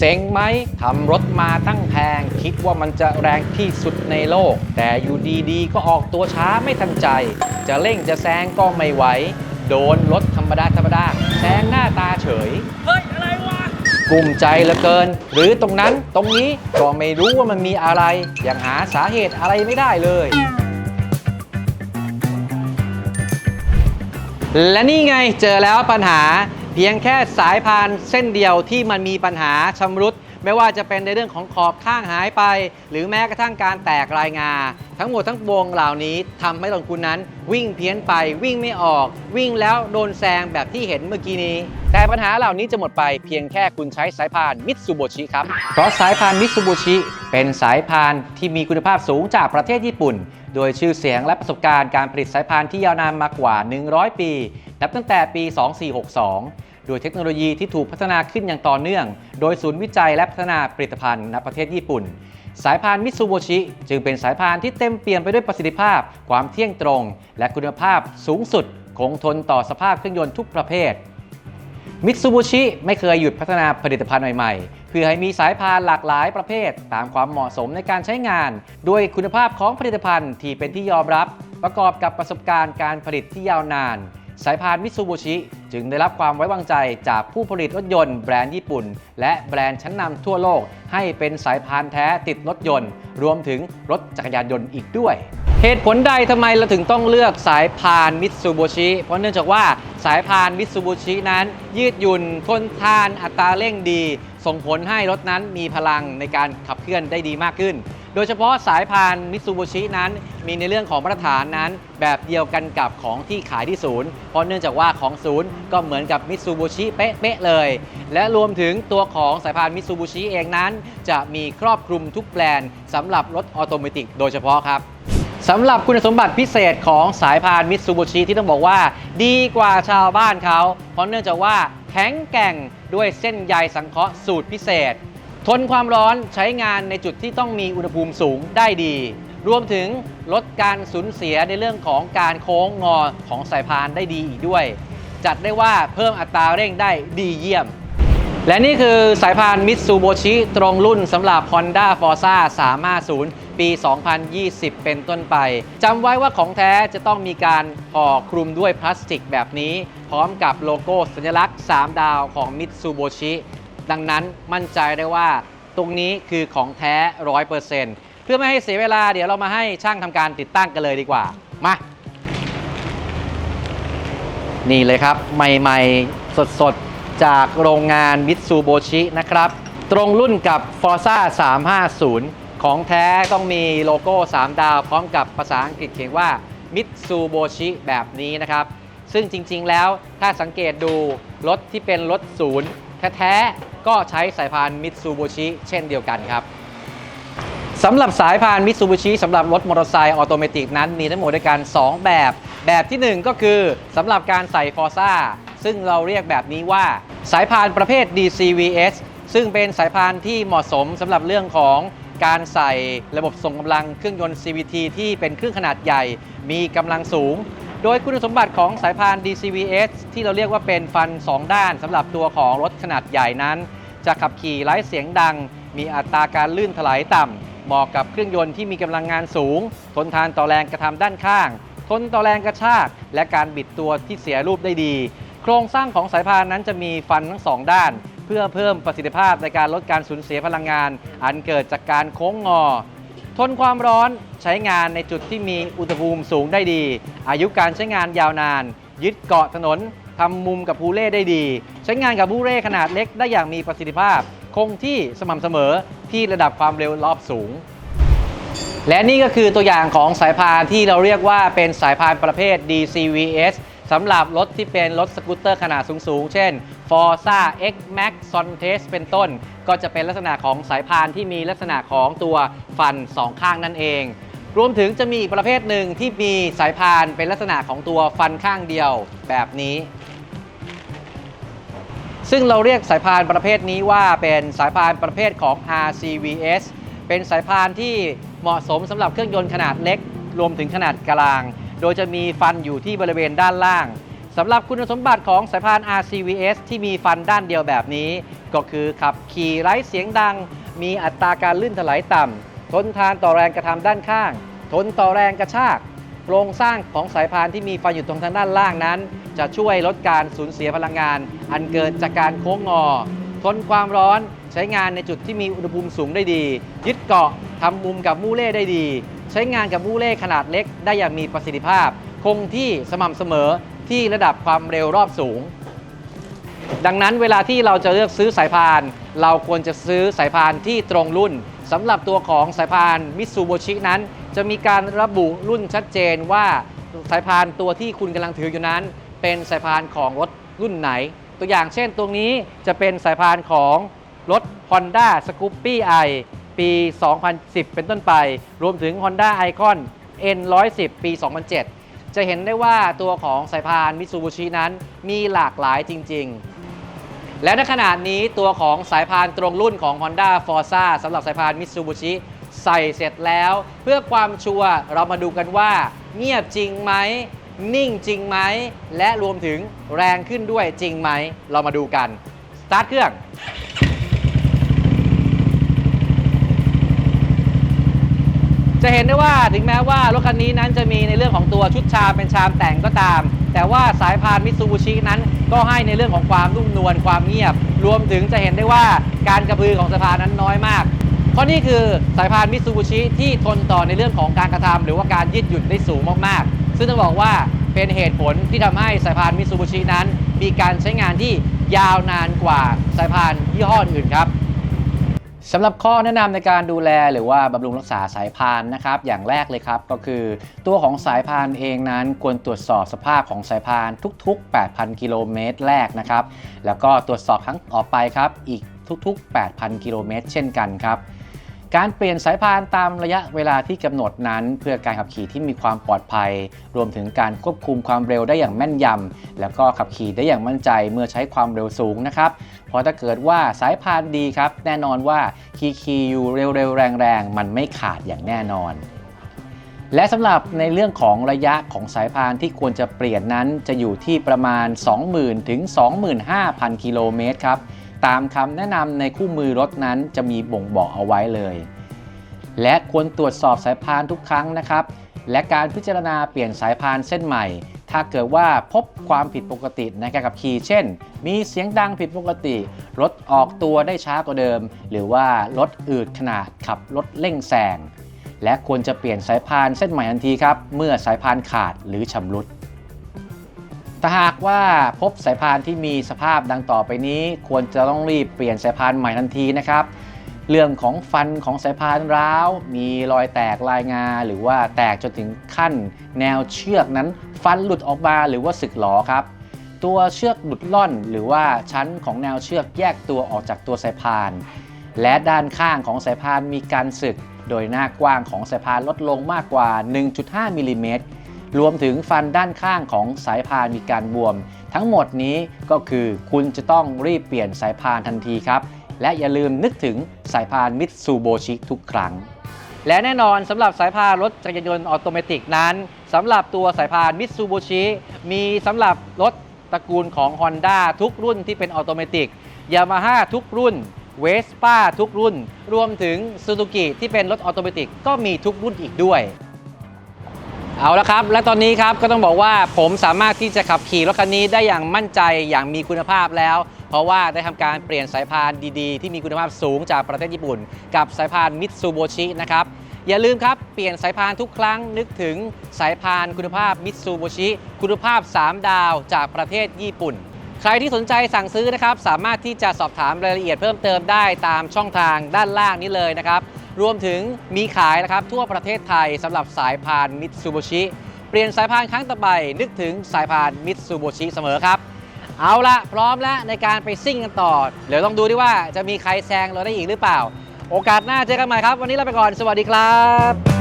เซ็งไหมทำรถมาตั้งแพง คิดว่ามันจะแรงที่สุดในโลก แต่อยู่ดีๆ ก็ออกตัวช้าไม่ทันใจ จะเร่งจะแซงก็ไม่ไหว โดนรถธรรมดาธรรมดาแซงหน้าตาเฉย เฮ้ย อะไรวะกลุ่มใจเหลือเกิน หรือตรงนั้นตรงนี้ก็ไม่รู้ว่ามันมีอะไร ยังหาสาเหตุอะไรไม่ได้เลย และนี่ไงเจอแล้วปัญหาเพียงแค่สายพานเส้นเดียวที่มันมีปัญหาชำรุด ไม่ว่าจะเป็นในเรื่องของขอบข้างหายไป หรือแม้กระทั่งการแตกรายงา ทั้งหมดทั้งวงเหล่านี้ทำให้รถคุณนั้น วิ่งเพี้ยนไปวิ่งไม่ออก วิ่งแล้วโดนแซงแบบที่เห็นเมื่อกี้นี้ แต่ปัญหาเหล่านี้จะหมดไปเพียงแค่คุณใช้สายพานมิตซูโบชิครับเพราะสายพานมิตซูโบชิเป็นสายพานที่มีคุณภาพสูงจากประเทศญี่ปุ่น โดยชื่อเสียงและประสบการณ์การผลิตสายพานที่ยาวนานมากว่า 100 ปี นับตั้งแต่ปี 2462 โดยเทคโนโลยีที่ถูกพัฒนาขึ้นอย่างต่อเนื่อง โดยศูนย์วิจัยและพัฒนาผลิตภัณฑ์ณประเทศญี่ปุ่น สายพานมิตซูโบชิ จึงเป็นสายพานที่เต็มเปี่ยมไปด้วยประสิทธิภาพ ความเที่ยงตรง และคุณภาพสูงสุดคงทนต่อสภาพเครื่องยนต์ทุกประเภท มิตซูบิชิไม่เคยหยุดพัฒนาผลิตภัณฑ์ใหม่ๆ เพื่อให้มีสายพานหลากหลายประเภท ตามความเหมาะสมในการใช้งาน ด้วยคุณภาพของผลิตภัณฑ์ที่เป็นที่ยอมรับ ประกอบกับประสบการณ์การผลิตที่ยาวนาน สายพานมิตซูบิชิจึงได้รับความไว้วางใจจากผู้ผลิตรถยนต์แบรนด์ญี่ปุ่น และแบรนด์ชั้นนำทั่วโลก ให้เป็นสายพานแท้ติดรถยนต์ รวมถึงรถจักรยานยนต์อีกด้วย เหตุผลใดทำไมเราถึงต้องเลือกสายพานมิตซูบชิเพราะเนื่องจากว่าสายพานมิตซูบชินั้น ยืดหยุ่นทนทานอัตราเร่งดี ส่งผลให้รถนั้นมีพลังในการขับเคลื่อนได้ดีมากขึ้น โดยเฉพาะสายพานมิตซูบชินั้น มีในเรื่องของมาตรฐานนั้น แบบเดียวกันกับของที่ขายที่ศูนย์เพราะเนื่องจากว่าของศูนย์ก็เหมือนกับมิตซูบชิเป๊ะๆเลย และรวมถึงตัวของสายพานมิตซูบชิเองนั้น จะมีครอบคลุมทุกแบรนด์สำหรับรถออโตเมติกโดยเฉพาะครับ สำหรับคุณสมบัติพิเศษของสายพานมิตซูบิชิที่ต้องบอกว่า ดีกว่าชาวบ้านเขา เพราะเนื่องจากว่าแข็งแกร่งด้วยเส้นใยสังเคราะห์สูตรพิเศษ ทนความร้อนใช้งานในจุดที่ต้องมีอุณหภูมิสูงได้ดี รวมถึงลดการสูญเสียในเรื่องของการโค้งงอของสายพานได้ดีอีกด้วย จัดได้ว่าเพิ่มอัตราเร่งได้ดีเยี่ยม และนี่คือสายพานมิตซูโบชิตรงรุ่นสำหรับ Honda Forza 350 ปี 2020 เป็นต้นไปจำไว้ว่าของแท้จะต้องมีการห่อคลุมด้วยพลาสติกแบบนี้ พร้อมกับโลโก้สัญลักษณ์ 3 ดาวของมิตซูโบชิดังนั้นมั่นใจได้ว่าตรงนี้คือของแท้ 100%เพื่อไม่ให้เสียเวลาเดี๋ยวเรามาให้ช่างทำการติดตั้งกันเลยดีกว่า มา นี่เลยครับ ใหม่ ๆ สดๆ จากโรงงานมิตซูโบชินะครับ ตรงรุ่นกับ Forza 350 ของแท้ต้องมีโลโก้ 3 ดาว พร้อมกับภาษาอังกฤษเขียนว่ามิตซูโบชิแบบนี้นะครับ ซึ่งจริงๆแล้วถ้าสังเกตดูรถที่เป็นรถศูนย์แท้ๆก็ใช้สายพานมิตซูโบชิเช่นเดียวกันครับสำหรับสายพานมิตซูบิชิสำหรับรถมอเตอร์ไซค์ออโตเมติกนั้นมีทั้งหมดด้วยกัน 2 แบบ แบบทีหนึ่1 ก็คือสำหรับการใส่ฟอร์ซ่า ซึ่งเราเรียกแบบนี้ว่า สายพานประเภท DCVS ซึ่งเป็นสายพานที่เหมาะสมสำหรับเรื่องของการใส่ระบบส่งกำลังเครื่องยนต์ CVT ที่เป็นเครื่องขนาดใหญ่ มีกำลังสูง โดยคุณสมบัติของสายพาน DCVS ที่เราเรียกว่าเป็นฟัน 2 ด้านสำหรับตัวของรถขนาดใหญ่นั้น จะขับขี่ไร้เสียงดัง มีอัตราการลื่นถลายต่ำเหมาะกับเครื่องยนต์ที่มีกำลังงานสูง ทนทานต่อแรงกระทำด้านข้าง ทนต่อแรงกระชาก และการบิดตัวที่เสียรูปได้ดี โครงสร้างของสายพานนั้นจะมีฟันทั้งสองด้าน เพื่อเพิ่มประสิทธิภาพในการลดการสูญเสียพลังงาน อันเกิดจากการโค้งงอ ทนความร้อนใช้งานในจุดที่มีอุณหภูมิสูงได้ดี อายุการใช้งานยาวนาน ยึดเกาะถนนทำมุมกับผู้เล่ได้ดี ใช้งานกับผู้เล่ขนาดเล็กได้อย่างมีประสิทธิภาพ คงที่สม่ำเสมอที่ระดับความเร็วรอบสูง และนี่ก็คือตัวอย่างของสายพานที่เราเรียกว่าเป็นสายพานประเภท DCVS สำหรับรถที่เป็นรถสกูตเตอร์ขนาดสูง ๆ เช่น Forza X Max Sontes เป็นต้น ก็จะเป็นลักษณะของสายพานที่มีลักษณะของตัวฟันสองข้างนั่นเอง รวมถึงจะมีประเภทหนึ่งที่มีสายพานเป็นลักษณะของตัวฟันข้างเดียวแบบนี้ ซึ่งเราเรียกสายพานประเภทนี้ว่าเป็นสายพานประเภทของ RCVS เป็นสายพานที่เหมาะสมสำหรับเครื่องยนต์ขนาดเล็ก รวมถึงขนาดกลาง โดยจะมีฟันอยู่ที่บริเวณด้านล่างสำหรับคุณสมบัติของสายพาน RCVS ที่มีฟันด้านเดียวแบบนี้ ก็คือขับขี่ไร้เสียงดัง มีอัตราการลื่นถลายต่ำทนทานต่อแรงกระทำด้านข้าง ทนต่อแรงกระชากโครงสร้างของสายพานที่มีฟันอยู่ตรงทางด้านล่างนั้น จะช่วยลดการสูญเสียพลังงาน อันเกิดจากการโค้งงอ ทนความร้อนใช้งานในจุดที่มีอุณหภูมิสูงได้ดี ยึดเกาะทำมุมกับมูเล่ได้ดี ใช้งานกับมูเล่ขนาดเล็กได้อย่างมีประสิทธิภาพ คงที่สม่ำเสมอที่ระดับความเร็วรอบสูง ดังนั้นเวลาที่เราจะเลือกซื้อสายพาน เราควรจะซื้อสายพานที่ตรงรุ่นสำหรับตัวของสายพานมิตซูโบชินั้น จะมีการระบุรุ่นชัดเจนว่าสายพานตัวที่คุณกำลังถืออยู่นั้น เป็นสายพานของรถรุ่นไหน ตัวอย่างเช่นตรงนี้จะเป็นสายพานของรถ Honda Scoopy i ปี 2010 เป็นต้นไป รวมถึง Honda Icon N110 ปี 2007 จะเห็นได้ว่าตัวของสายพานมิตซูบิชินั้นมีหลากหลายจริง ๆ และในขณะนี้ตัวของสายพานตรงรุ่นของ Honda Forza สำหรับสายพานมิตซูบิชิใส่เสร็จแล้ว เพื่อความชัวร์เรามาดูกันว่า เงียบจริงไหม นิ่งจริงไหม และรวมถึงแรงขึ้นด้วยจริงไหม เรามาดูกัน สตาร์ทเครื่อง จะเห็นได้ว่าถึงแม้ว่ารถคันนี้นั้นจะมีในเรื่องของตัวชุดชามเป็นชามแต่งก็ตาม แต่ว่าสายพานมิตซูบิชินั้น ก็ให้ในเรื่องของความนุ่มนวลความเงียบ รวมถึงจะเห็นได้ว่าการกระพือของสายพานนั้นน้อยมาก เพราะนี่คือสายพานมิตซูบิชิที่ทนต่อในเรื่องของการกระทำหรือว่าการยืดหยุ่นได้สูงมากๆ ซึ่งต้องบอกว่าเป็นเหตุผลที่ทำให้สายพานมิตซูบิชินั้น มีการใช้งานที่ยาวนานกว่าสายพานยี่ห้ออื่นครับ สำหรับข้อแนะนำในการดูแลหรือว่าบำรุงรักษาสายพานนะครับ อย่างแรกเลยครับก็คือตัวของสายพานเองนั้นควรตรวจสอบสภาพของสายพานทุก ๆ 8,000 กิโลเมตรแรกนะครับ แล้วก็ตรวจสอบครั้งต่อไปครับ อีกทุก ๆ 8,000 กิโลเมตรเช่นกันครับ การเปลี่ยนสายพานตามระยะเวลาที่กำหนดนั้น เพื่อการขับขี่ที่มีความปลอดภัย รวมถึงการควบคุมความเร็วได้อย่างแม่นยำแล้วก็ขับขี่ได้อย่างมั่นใจเมื่อใช้ความเร็วสูงนะครับเพราะถ้าเกิดว่าสายพานดีครับ แน่นอนว่าขี่ขี่อยู่เร็วๆ แรงๆ มันไม่ขาดอย่างแน่นอนและสำหรับในเรื่องของระยะของสายพานที่ควรจะเปลี่ยนนั้นจะอยู่ที่ประมาณ 20,000 ถึง 25,000 กิโลเมตรครับ ตามคำแนะนำในคู่มือรถนั้นจะมีบ่งบอกเอาไว้เลย และควรตรวจสอบสายพานทุกครั้งนะครับ และการพิจารณาเปลี่ยนสายพานเส้นใหม่ ถ้าเกิดว่าพบความผิดปกติในการขับขี่เช่น มีเสียงดังผิดปกติ รถออกตัวได้ช้ากว่าเดิม หรือว่ารถอืดขนาดขับรถเร่งแซงและควรจะเปลี่ยนสายพานเส้นใหม่ทันทีครับ เมื่อสายพานขาดหรือชำรุด ถ้าหากว่าพบสายพานที่มีสภาพดังต่อไปนี้ ควรจะต้องรีบเปลี่ยนสายพานใหม่ทันทีนะครับ เรื่องของฟันของสายพานร้าว มีรอยแตกลายงา หรือว่าแตกจนถึงขั้น แนวเชือกนั้นฟันหลุดออกมาหรือว่าสึกหลอครับ ตัวเชือกหลุดล่อน หรือว่าชั้นของแนวเชือกแยกตัวออกจากตัวสายพาน และด้านข้างของสายพานมีการสึก โดยหน้ากว้างของสายพานลดลงมากกว่า 1.5มิลลิเมตร รวมถึงฟันด้านข้างของสายพานมีการบวม ทั้งหมดนี้ก็คือคุณจะต้องรีบเปลี่ยนสายพานทันทีครับ และอย่าลืมนึกถึงสายพานมิตซูโบชิทุกครั้ง และแน่นอนสำหรับสายพานรถจักรยานยนต์ออโตเมติกนั้นสำหรับตัวสายพานมิตซูโบชิมีสำหรับรถตระกูลของ Honda ทุกรุ่นที่เป็นออโตเมติกยามาฮ่าทุกรุ่นเวสป้าทุกรุ่น รวมถึงซูซูกิที่เป็นรถออโตเมติกก็มีทุกรุ่นอีกด้วย เอาละครับ และตอนนี้ครับก็ต้องบอกว่าผมสามารถที่จะขับขี่รถคันนี้ได้อย่างมั่นใจอย่างมีคุณภาพแล้ว เพราะว่าได้ทำการเปลี่ยนสายพานดีๆ ที่มีคุณภาพสูงจากประเทศญี่ปุ่น กับสายพานมิตซูโบชินะครับอย่าลืมครับ เปลี่ยนสายพานทุกครั้งนึกถึงสายพานคุณภาพมิตซูโบชิคุณภาพ 3 ดาวจากประเทศญี่ปุ่น ใครที่สนใจสั่งซื้อนะครับ สามารถที่จะสอบถามรายละเอียดเพิ่มเติมได้ตามช่องทางด้านล่างนี้เลยนะครับ รวมถึงมีขายนะครับทั่วประเทศไทยสำหรับสายพานมิตซูโบชิเปลี่ยนสายพานครั้งต่อไปนึกถึงสายพานมิตซูโบชิเสมอครับ เอาละพร้อมแล้วในการไปซิ่งกันต่อ เดี๋ยวต้องดูดิว่าจะมีใครแซงเราได้อีกหรือเปล่า โอกาสหน้าเจอกันใหม่ครับ วันนี้ลาไปก่อน สวัสดีครับ